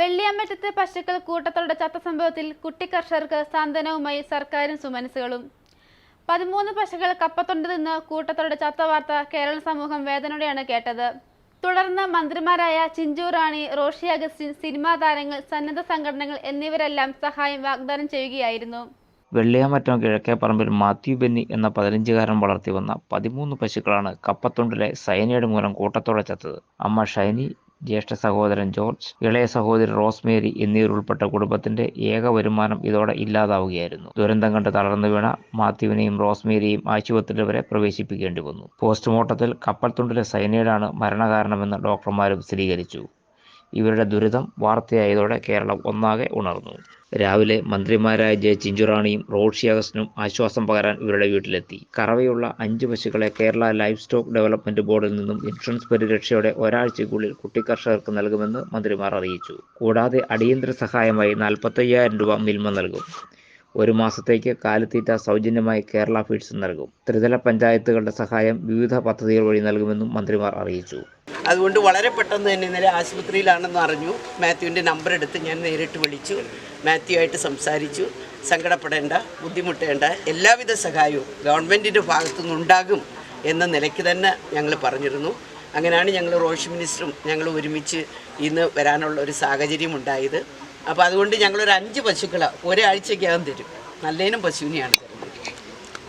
വെള്ളിയമ്പറ്റത്തെ പശുക്കൾ കൂട്ടത്തോടെ ചത്ത സംഭവത്തിൽ കുട്ടി കർഷകർക്ക് സാന്ത്വനവുമായി സർക്കാരും സുമനസുകളും പതിമൂന്ന് പശുക്കൾ കപ്പത്തൊണ്ട് നിന്ന് കൂട്ടത്തോടെ ചത്ത വാർത്ത കേരള സമൂഹം വേദനയോടെയാണ് കേട്ടത്. തുടർന്ന് മന്ത്രിമാരായ ചിഞ്ചു റാണി റോഷി അഗസ്റ്റിൻ സിനിമാ താരങ്ങൾ സന്നദ്ധ സംഘടനകൾ എന്നിവരെല്ലാം സഹായം വാഗ്ദാനം ചെയ്യുകയായിരുന്നു. വെള്ളിയാമറ്റം കിഴക്കേപ്പറമ്പിൽ മാത്യു ബെന്നി എന്ന പതിനഞ്ചുകാരൻ വളർത്തി വന്ന പതിമൂന്ന് പശുക്കളാണ് കപ്പത്തൊണ്ടിലെ സൈനയുടെ മൂലം കൂട്ടത്തോടെ ചത്തത്. അമ്മ ഷൈനി ജ്യേഷ്ഠ സഹോദരൻ ജോർജ് ഇളയ സഹോദരി റോസ്മേരി എന്നിവരുൾപ്പെട്ട കുടുംബത്തിന്റെ ഏക വരുമാനം ഇതോടെ ഇല്ലാതാവുകയായിരുന്നു. ദുരന്തം കണ്ട് തളർന്നു വീണ മാത്യുവിനെയും റോസ്മേരിയെയും ആശുപത്രിയിൽ വരെ പ്രവേശിപ്പിക്കേണ്ടി വന്നു. പോസ്റ്റ്മോർട്ടത്തിൽ കപ്പൽത്തുണ്ടിലെ സൈനൈഡാണ് മരണകാരണമെന്ന് ഡോക്ടർമാരും സ്ഥിരീകരിച്ചു. ഇവരുടെ ദുരിതം വാർത്തയായതോടെ കേരളം ഒന്നാകെ ഉണർന്നു. രാവിലെ മന്ത്രിമാരായ ജെ ചിഞ്ചുറാണിയും റോഷി അഗസ്റ്റിനും ആശ്വാസം പകരാൻ ഇവരുടെ വീട്ടിലെത്തി. കറവയുള്ള അഞ്ച് പശുക്കളെ കേരള ലൈഫ് സ്റ്റോക്ക് ഡെവലപ്മെന്റ് ബോർഡിൽ നിന്നും ഇൻഷുറൻസ് പരിരക്ഷയോടെ ഒരാഴ്ചയ്ക്കുള്ളിൽ കുട്ടിക്കർഷകർക്ക് നൽകുമെന്ന് മന്ത്രിമാർ അറിയിച്ചു. കൂടാതെ അടിയന്തര സഹായമായി നാൽപ്പത്തയ്യായിരം രൂപ മിൽമ നൽകും. ഒരു മാസത്തേക്ക് കാലിത്തീറ്റ സൗജന്യമായി കേരള ഫീഡ്സ് നൽകും. ത്രിതല പഞ്ചായത്തുകളുടെ സഹായം വിവിധ പദ്ധതികൾ വഴി നൽകുമെന്നും മന്ത്രിമാർ അറിയിച്ചു. അതുകൊണ്ട് വളരെ പെട്ടെന്ന് തന്നെ ഇന്നലെ ആശുപത്രിയിലാണെന്ന് അറിഞ്ഞു. മാത്യുവിന്റെ നമ്പർ എടുത്ത് ഞാൻ നേരിട്ട് വിളിച്ചു. മാത്യു ആയിട്ട് സംസാരിച്ചു. സങ്കടപ്പെടേണ്ട ബുദ്ധിമുട്ടേണ്ട എല്ലാവിധ സഹായവും ഗവൺമെന്റിന്റെ ഭാഗത്തു നിന്നുണ്ടാകും എന്ന നിലയ്ക്ക് തന്നെ ഞങ്ങൾ പറഞ്ഞിരുന്നു. അങ്ങനെയാണ് ഞങ്ങൾ റോഷ് മിനിസ്റ്ററും ഞങ്ങൾ ഒരുമിച്ച് ഇന്ന് വരാനുള്ള ഒരു സാഹചര്യം ഉണ്ടായത്. അപ്പോൾ അതുകൊണ്ട് ഞങ്ങളൊരു അഞ്ച് പശുക്കളെ ഒരാഴ്ചയ്ക്കകം തരും. നല്ലതിനും പശുവിനെയാണ് തരുന്നത്.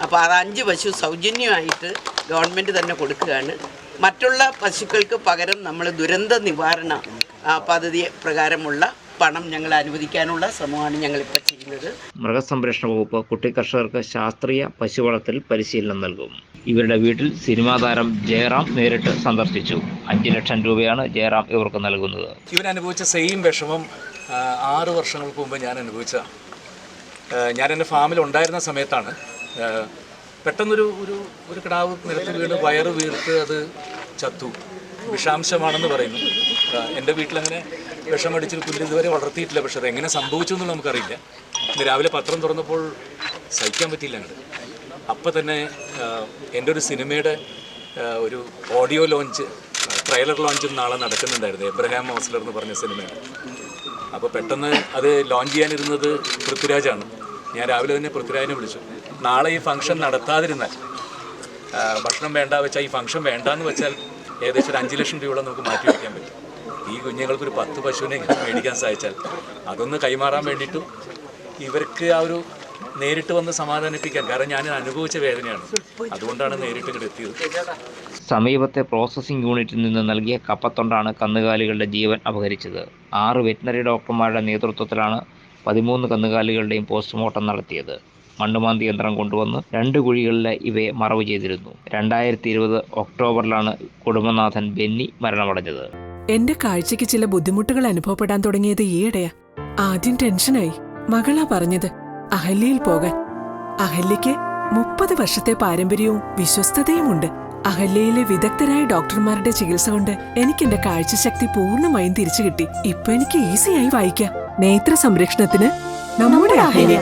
അപ്പോൾ ആ അഞ്ച് പശു സൗജന്യമായിട്ട് ഗവൺമെന്റ് തന്നെ കൊടുക്കുകയാണ്. മറ്റുള്ള പശുക്കൾക്ക് പകരം നമ്മൾ ദുരന്ത നിവാരണ പദ്ധതി പ്രകാരമുള്ള പണം ഞങ്ങൾ അനുവദിക്കാനുള്ള ശ്രമമാണ് ഞങ്ങൾ ഞങ്ങളിപ്പോൾ ചെയ്യുന്നത്. മൃഗസംരക്ഷണ വകുപ്പ് കുട്ടി കർഷകർക്ക് ശാസ്ത്രീയ പശു വളർത്തൽ പരിശീലനം നൽകും. ഇവരുടെ വീട്ടിൽ സിനിമാ താരം ജയറാം നേരിട്ട് സന്ദർശിച്ചു. അഞ്ച് ലക്ഷം രൂപയാണ് ജയറാം ഇവർക്ക് നൽകുന്നത്. ഇവൻ അനുഭവിച്ച സെയിം വിഷമം ആറ് വർഷങ്ങൾക്ക് മുമ്പ് ഞാൻ അനുഭവിച്ച ഞാൻ എന്റെ ഫാമിൽ ഉണ്ടായിരുന്ന സമയത്താണ് പെട്ടെന്നൊരു ഒരു ഒരു കിടാവ് നിലത്ത് വീണ് വയറ് വീർത്ത് അത് ചത്തു. വിഷാംശമാണെന്ന് പറയുന്നു. എന്റെ വീട്ടിലങ്ങനെ വിഷമടിച്ചൊരു പുല്ല് ഇതുവരെ വളർത്തിയിട്ടില്ല. പക്ഷെ അത് എങ്ങനെ സംഭവിച്ചു എന്നുള്ളത് നമുക്കറിയില്ല. ഇന്ന് രാവിലെ പത്രം തുറന്നപ്പോൾ സഹിക്കാൻ പറ്റിയില്ല അങ്ങോട്ട് അപ്പം തന്നെ എന്റെ ഒരു സിനിമയുടെ ഒരു ഓഡിയോ ലോഞ്ച് ട്രെയിലർ ലോഞ്ച് നാളെ നടക്കുന്നുണ്ടായിരുന്നു. എബ്രഹാം മോസ്ലർ എന്ന് പറഞ്ഞ സിനിമയാണ്. അപ്പോൾ പെട്ടെന്ന് അത് ലോഞ്ച് ചെയ്യാനിരുന്നത് പൃഥ്വിരാജാണ്. ഞാൻ രാവിലെ തന്നെ പൃഥ്വിരാജിനെ വിളിച്ചു. നാളെ ഈ ഫംഗ്ഷൻ നടത്താതിരുന്നാൽ. ഭക്ഷണം വേണ്ട വെച്ചാൽ ഈ ഫംഗ്ഷൻ വേണ്ടാന്ന് വെച്ചാൽ ഏകദേശം ഒരു അഞ്ച് ലക്ഷം രൂപയോളം നമുക്ക് മാറ്റി വയ്ക്കാൻ പറ്റും. ഈ കുഞ്ഞുങ്ങൾക്ക് ഒരു പത്ത് പശുവിനെ മേടിക്കാൻ സാധിച്ചാൽ അതൊന്ന് കൈമാറാൻ വേണ്ടിയിട്ടും ഇവർക്ക് ആ ഒരു നേരിട്ട് വന്ന് സമാധാനിപ്പിക്കാൻ കാരണം ഞാൻ അനുഭവിച്ച വേദനയാണ്. അതുകൊണ്ടാണ് നേരിട്ട് ഇവിടെ എത്തിയത്. സമീപത്തെ പ്രോസസ്സിംഗ് യൂണിറ്റിൽ നിന്ന് നൽകിയ കപ്പത്തൊണ്ടാണ് കന്നുകാലികളുടെ ജീവൻ അപഹരിച്ചത്. ആറ് വെറ്റിനറി ഡോക്ടർമാരുടെ നേതൃത്വത്തിലാണ് പതിമൂന്ന് കന്നുകാലികളുടെയും പോസ്റ്റ്മോർട്ടം നടത്തിയത്. മണ്ണുമാന്തി യന്ത്രം കൊണ്ടുവന്ന് രണ്ട് കുഴികളിലെ ഇവയെ മറവ് ചെയ്തിരുന്നു. രണ്ടായിരത്തി ഇരുപത് ഒക്ടോബറിലാണ് കുടുംബനാഥൻ ബെന്നി മരണമടഞ്ഞത്. എന്റെ കാഴ്ചയ്ക്ക് ചില ബുദ്ധിമുട്ടുകൾ അനുഭവപ്പെടാൻ തുടങ്ങിയത് ഈയിടെയാ. ആദ്യം ടെൻഷനായി. മകളാ പറഞ്ഞത് അഹല്യയിൽ പോകാൻ. അഹല്യയ്ക്ക് മുപ്പത് വർഷത്തെ പാരമ്പര്യവും വിശ്വസ്തതയുമുണ്ട്. അഹല്യയിലെ വിദഗ്ധരായ ഡോക്ടർമാരുടെ ചികിത്സ കൊണ്ട് എനിക്ക് എന്റെ കാഴ്ചശക്തി പൂർണമായും തിരിച്ചു കിട്ടി ഇപ്പൊ എനിക്ക് ഈസിയായി വായിക്കാം. നേത്ര സംരക്ഷണത്തിന് നമ്മുടെ Ahalya.